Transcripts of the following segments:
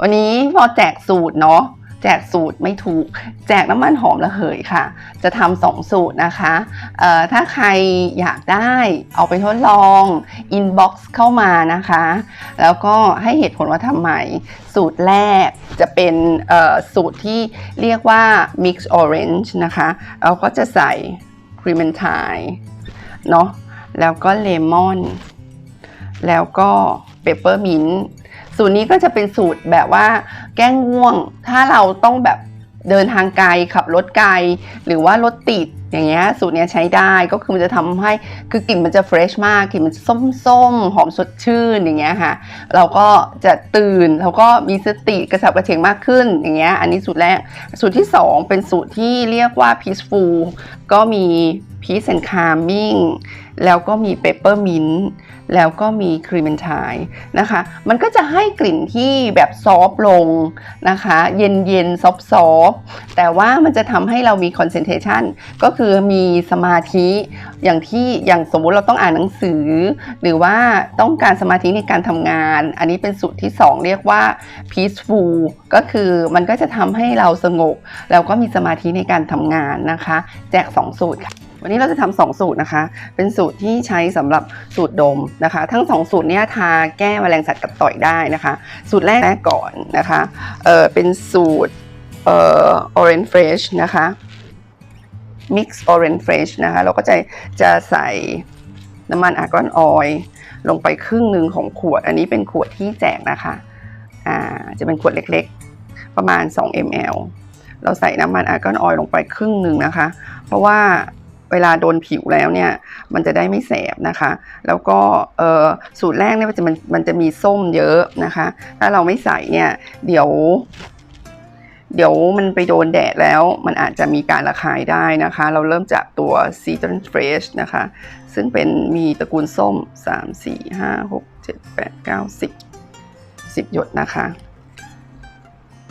วันนี้พอแจกสูตรเนาะแจกสูตรไม่ถูก แจกน้ำมันหอมระเหยค่ะ จะทำสองสูตรนะคะถ้าใครอยากได้เอาไปทดลองอินบ็อกซ์เข้ามานะคะ แล้วก็ให้เหตุผลว่าทำไม สูตรแรกจะเป็นสูตรที่เรียกว่า mix orange นะคะเราก็จะใส่ clementine เนาะแล้วก็เลมอนแล้วก็เปปเปอร์มินต์ สูตรนี้ก็จะเป็นสูตรแบบว่าแก้ง่วง ถ้าเราต้องแบบเดินทางไกลขับรถไกล หรือว่ารถติดอย่างเงี้ยสูตรเนี้ยใช้ได้ก็คือมันจะทำให้คือกลิ่นมันจะเฟรชมากกลิ่นมันส้มๆ หอมสดชื่นอย่างเงี้ยค่ะ เราก็จะตื่นแล้วก็มีสติกระสับกระเฉงมากขึ้นอย่างเงี้ยอันนี้สูตรแรก สูตรที่ 2 เป็นสูตรที่เรียกว่า peaceful ก็มี peace and calming แล้วก็มี peppermint แล้วก็มี clementine นะคะ มันก็จะให้กลิ่นที่แบบซอฟลงนะคะ เย็นเย็นซอฟซอฟแต่ว่ามันจะทำให้เรามี concentration ก็คือมีสมาธิอย่างที่อย่างสมมุติเราต้องอ่านหนังสือ หรือว่าต้องการสมาธิในการทำงาน อันนี้เป็นสูตรที่ 2 เรียกว่า peaceful ก็คือมันก็จะทำให้เราสงบแล้วก็มีสมาธิในการทำงานนะคะ แจก 2 สูตรค่ะ วันนี้เราจะทำสองสูตรนะคะ เป็นสูตรที่ใช้สำหรับสูตรดมนะคะ ทั้งสองสูตรเนี้ยทาแก้แมลงสัตว์กัดต่อยได้นะคะ สูตรแรกแรกก่อนนะคะเออเป็นสูตรเอ่อ orange fresh นะคะ mix orange fresh นะคะ เราก็จะจะใส่น้ำมันอาร์กอนออยล์ลงไปครึ่งหนึ่งของขวด อันนี้เป็นขวดที่แจกนะคะอ่าจะเป็นขวดเล็กๆ ประมาณ 2 ml เราใส่น้ำมันอาร์กอนออยล์ลงไปครึ่งหนึ่งนะคะ เพราะว่า เวลาโดนผิวแล้วเนี่ยมันจะได้ไม่แสบนะคะ แล้วก็สูตรแรกเนี่ยมันจะมันมันจะมีส้มเยอะนะคะ ถ้าเราไม่ใส่เนี่ยเดี๋ยว เดี๋ยวมันไปโดนแดดแล้ว มันอาจจะมีการระคายได้นะคะ เราเริ่มจากตัว Season Fresh นะคะ ซึ่งเป็นมีตระกูลส้ม 3 4 5 6 7 8 9 10 10 หยดนะคะ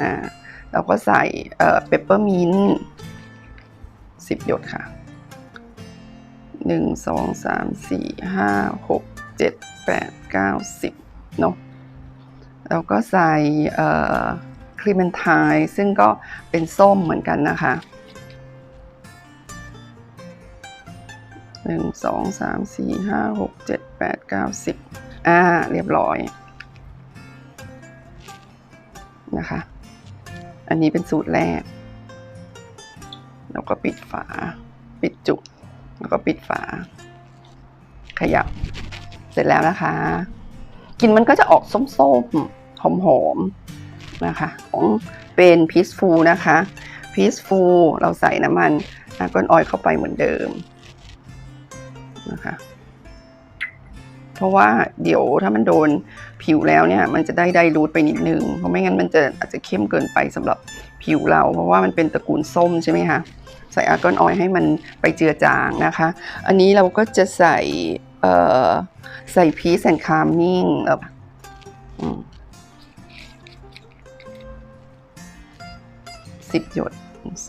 อ่าเราก็ใส่เอ่อเปปเปอร์มินต์10 หยดค่ะ หนึ่งสองสามสี่ห้าหกเจ็ดแปดเก้าสิบเนาะแล้วก็ใส่ครีมเมนไทซึ่งก็เป็นส้มเหมือนกันนะคะหนึ่งสองสามสี่ห้าหกเจ็ดแปดเก้าสิบอ่า เรียบร้อยนะคะ อันนี้เป็นสูตรแรก แล้วก็ปิดฝา ปิดจุก แล้วก็ปิดฝา ขยับ เสร็จแล้วนะคะกลินมันก็จะออกส้มๆ หอมๆ นะคะ ของเป็น peaceful นะคะ peaceful เราใส่น้ำมันอาร์กอนออยเข้าไปเหมือนเดิมนะคะ เพราะว่าเดี๋ยวถ้ามันโดนผิวแล้วเนี่ย มันจะได้ไดรูทไปนิดนึง เพราะไม่งั้นมันจะอาจจะเข้มเกินไปสำหรับผิวเรา เพราะว่ามันเป็นตระกูลส้มใช่ไหมคะ ใส่อาร์กอนออยล์ให้มันไปเจือจางนะคะ อันนี้เราก็จะใส่ใส่พีซแอนด์คาร์มิ่งแล้วสิบหยด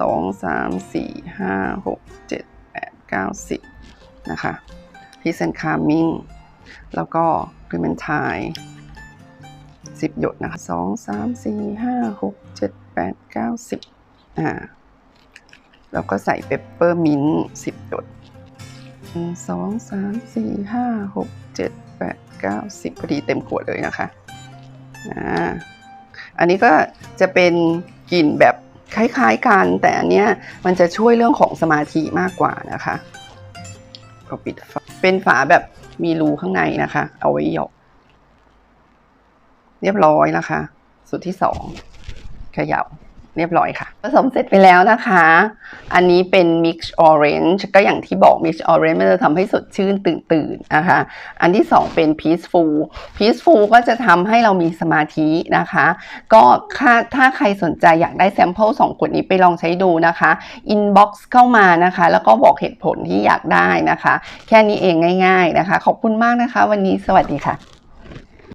สองสามสี่ห้าหกเจ็ดแปดเก้าสิบนะคะพีซแอนด์คาร์มิ่งแล้วก็กรีเมนไทสิบหยดนะคะสองสามสี่ห้าหกเจ็ดแปดเก้าสิบอ่า แล้วก็ใส่เปปเปอร์มินต์สิบหยดหนึ่งสองสามสี่ห้าหกเจ็ดแปดเก้าสิบพอดีเต็มขวดเลยนะคะอ่าอันนี้ก็จะเป็นกลิ่นแบบคล้ายๆกัน แต่อันเนี้ยมันจะช่วยเรื่องของสมาธิมากกว่านะคะก็ปิดฝาเป็นฝาแบบมีรูข้างในนะคะ เอาไว้หยกเรียบร้อยนะคะสูตรที่สองเขย่า เรียบร้อยค่ะ ผสมเสร็จไปแล้วนะคะ อันนี้เป็น mix orange ก็อย่างที่บอก mix orange มันจะทำให้สดชื่นตื่นตื่นนะคะ อันที่สองเป็น peaceful peaceful ก็จะทำให้เรามีสมาธินะคะ ก็ถ้าถ้าใครสนใจอยากได้แซมเปิลสองขวดนี้ไปลองใช้ดูนะคะ inbox เข้ามานะคะ แล้วก็บอกเหตุผลที่อยากได้นะคะ แค่นี้เองง่าย ๆนะคะ ขอบคุณมากนะคะ วันนี้สวัสดีค่ะ